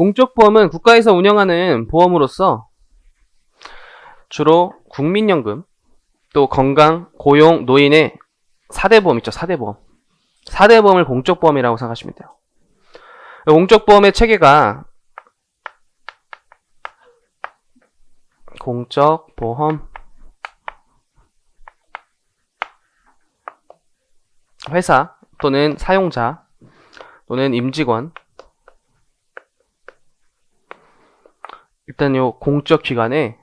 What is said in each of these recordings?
공적 보험은 국가에서 운영하는 보험으로서 주로 국민연금, 또 건강, 고용, 노인의 4대 보험 있죠, 4대 보험. 4대 보험을 공적 보험이라고 생각하시면 돼요. 공적 보험의 체계가 공적 보험 회사 또는 사용자 또는 임직원 일단 요 공적 기관에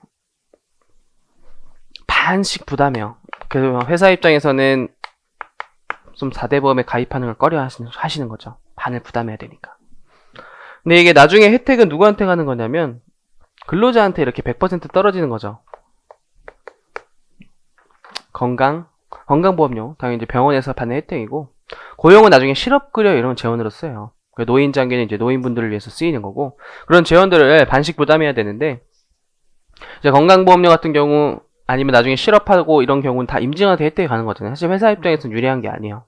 반씩 부담해요. 그래서 회사 입장에서는 좀 4대 보험에 가입하는 걸 꺼려 하시는, 하시는 거죠. 반을 부담해야 되니까. 근데 이게 나중에 혜택은 누구한테 가는 거냐면 근로자한테 이렇게 100% 떨어지는 거죠. 건강, 건강보험료 당연히 이제 병원에서 받는 혜택이고 고용은 나중에 실업급여 이런 재원으로 써요. 그 노인 장기는 이제 노인분들을 위해서 쓰이는 거고 그런 재원들을 반씩 부담해야 되는데 이제 건강보험료 같은 경우 아니면 나중에 실업하고 이런 경우는 다 임직원한테 혜택이 가는 거잖아요. 사실 회사 입장에서는 유리한 게 아니에요.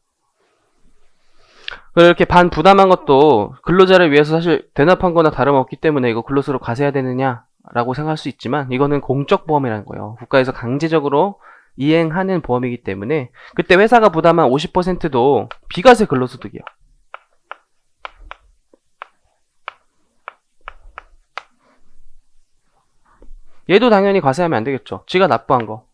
그렇게 반 부담한 것도 근로자를 위해서 사실 대납한 거나 다름없기 때문에 이거 근로소로 가세야 되느냐라고 생각할 수 있지만 이거는 공적 보험이라는 거예요. 국가에서 강제적으로 이행하는 보험이기 때문에 그때 회사가 부담한 50%도 비과세 근로소득이요. 얘도 당연히 과세하면 안 되겠죠. 지가 납부한 거.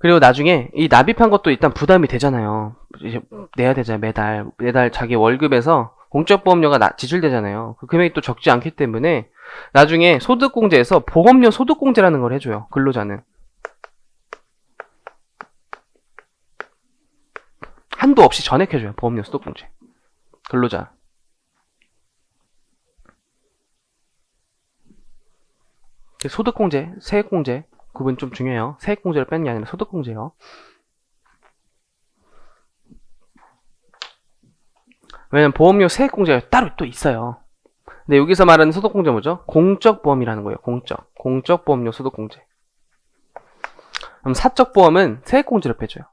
그리고 나중에 이 납입한 것도 일단 부담이 되잖아요. 내야 되잖아요. 매달 매달 자기 월급에서 공적보험료가 나- 지출되잖아요. 그 금액이 또 적지 않기 때문에 나중에 소득공제에서 보험료 소득공제라는 걸 해줘요. 근로자는 한도 없이 전액해줘요. 보험료 소득공제. 근로자. 소득공제, 세액공제 구분 좀 중요해요. 세액공제를 빼는 게 아니라 소득공제요. 왜냐면 보험료 세액공제가 따로 또 있어요. 근데 여기서 말하는 소득공제 뭐죠? 공적보험이라는 거예요. 공적. 공적보험료 소득공제. 그럼 사적보험은 세액공제를 빼줘요.